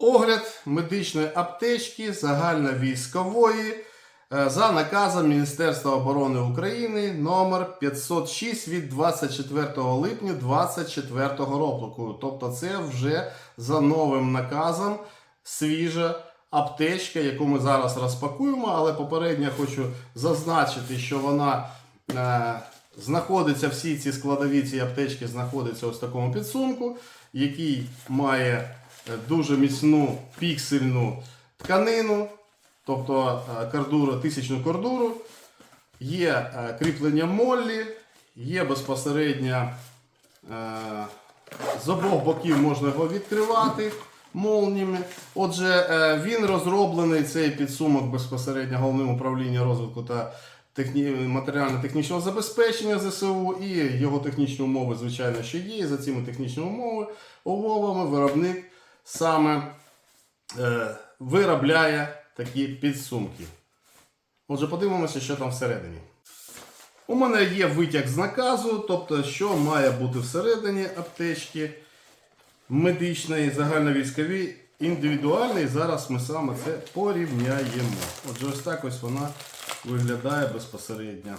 Огляд медичної аптечки загальновійськової е, за наказом Міністерства оборони України номер 506 від 24 липня 2024 року. Тобто це вже за новим наказом свіжа аптечка, яку ми зараз розпакуємо, але попередньо хочу зазначити, що вона е, знаходиться, всі ці складові ці аптечки знаходяться ось такому підсумку, який має дуже міцну піксельну тканину, тобто е, кордуру, тисячну кордуру. Є е, кріплення моллі, є безпосередньо е, з обох боків можна його відкривати молніями. Отже, е, він розроблений цей підсумок безпосередньо головним управлінням розвитку та техні... матеріально-технічного забезпечення ЗСУ і його технічні умови, звичайно, що є. За цими технічними умовами виробник саме е, виробляє такі підсумки. Отже, подивимося, що там всередині. У мене є витяг з наказу, тобто, що має бути всередині аптечки медичної, загальновійськовій, індивідуальної. Зараз ми саме це порівняємо. Отже, ось так ось вона виглядає безпосередньо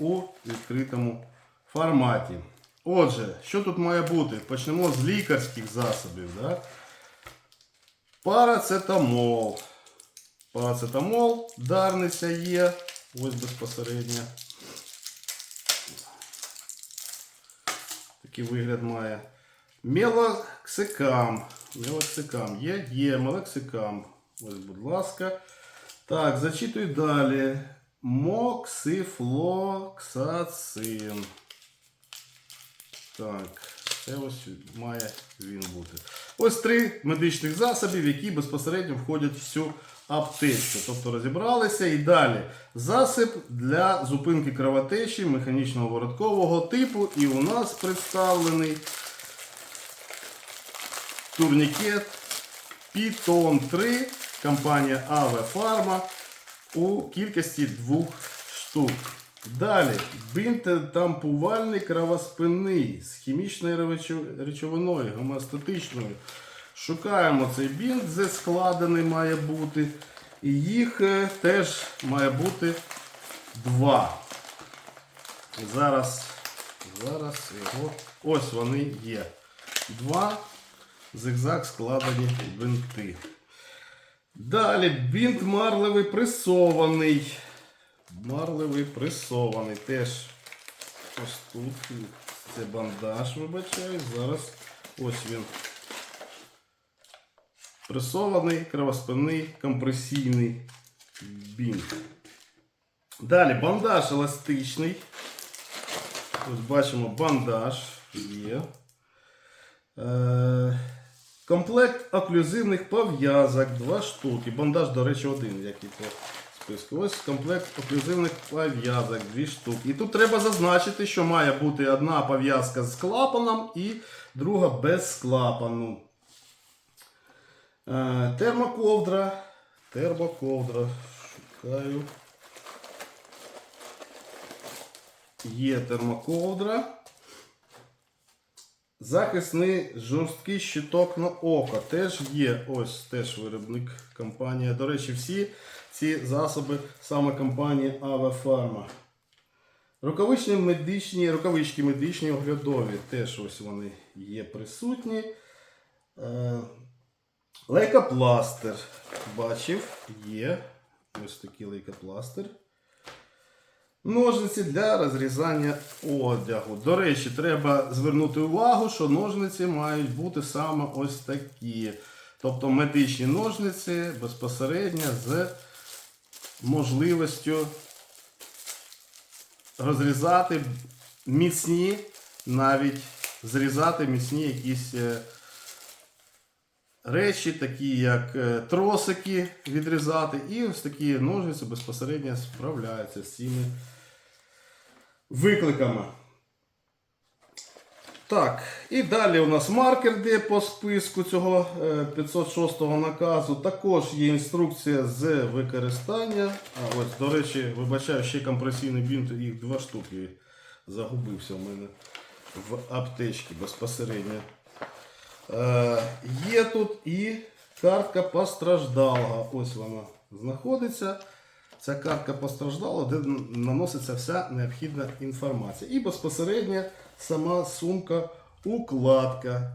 у відкритому форматі. Отже, що тут має бути? Почнемо з лікарських засобів. Да? Парацетамол. Парацетамол, дарниця є. Ось безпосередньо. Такий вигляд має. Мелоксикам. Мелоксикам. Є, є, мелоксикам. Ось, будь ласка. Так, зачитую далі. Моксифлоксацин. Так, Це ось має він бути. Ось три медичних засобів, які безпосередньо входять в цю аптечку. Тобто розібралися і далі. Засіб для зупинки кровотечі механічного вороткового типу. І у нас представлений турнікет Python 3, компанія AV Pharma у кількості двох штук. Далі бинт тампувальний кровоспинний з хімічною речовиною, гомеостатичною. Шукаємо цей бінт, де складений має бути. І їх е, теж має бути два. Зараз, зараз його. Ось вони є. Два зигзаг складені бинти. Далі бінт марлевий пресований. Марлевий пресований. Теж ось тут. Це бандаж, вибачаю. Зараз ось він. Пресований, кровоспинний, компресійний бінт. Далі бандаж еластичний. Ось бачимо бандаж є. Е, комплект оклюзивних пов'язок, два штуки. Бандаж, до речі, один, як і по списку. Ось комплект оклюзивних пов'язок, дві штуки. І тут треба зазначити, що має бути одна пов'язка з клапаном і друга без клапану. Е, термоковдра. Термоковдра. Шукаю. Є термоковдра. Захисний жорсткий щиток на око. Теж є ось теж виробник компанія. До речі, всі ці засоби саме компанії Pharma. Рукавичні медичні, рукавички медичні оглядові. Теж ось вони є присутні. Е, лейкопластир. Бачив, є. Ось такий лейкопластир. Ножниці для розрізання одягу. До речі, треба звернути увагу, що ножниці мають бути саме ось такі. Тобто медичні ножниці безпосередньо з можливістю розрізати міцні, навіть зрізати міцні якісь е, речі, такі як е, тросики відрізати. І ось такі ножниці безпосередньо справляються з цими викликами. Так, і далі у нас маркер, де по списку цього е, 506 наказу. Також є інструкція з використання. А ось, до речі, вибачаю, ще компресійний бінт, їх два штуки загубився у мене в аптечці безпосередньо. Е, є тут і картка постраждалого. Ось вона знаходиться. Ця картка постраждала, де наноситься вся необхідна інформація. І безпосередньо сама сумка укладка.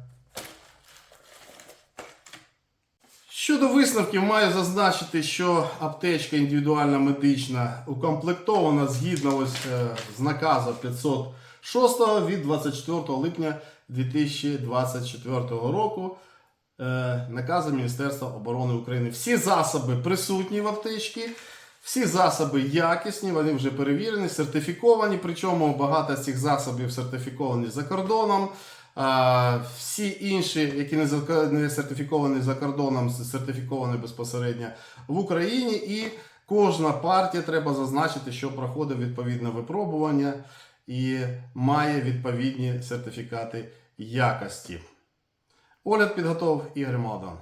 Щодо висновків, маю зазначити, що аптечка індивідуальна медична укомплектована згідно ось е, з наказу 506 від 24 липня 2024 року. е, Наказу Міністерства оборони України. Всі засоби присутні в аптечці, всі засоби якісні, вони вже перевірені, сертифіковані. Причому багато з цих засобів сертифіковані за кордоном. Всі інші, які не, сертифіковані за кордоном, сертифіковані безпосередньо в Україні. І кожна партія треба зазначити, що проходить відповідне випробування і має відповідні сертифікати якості. Огляд підготовив Ігор Молдан.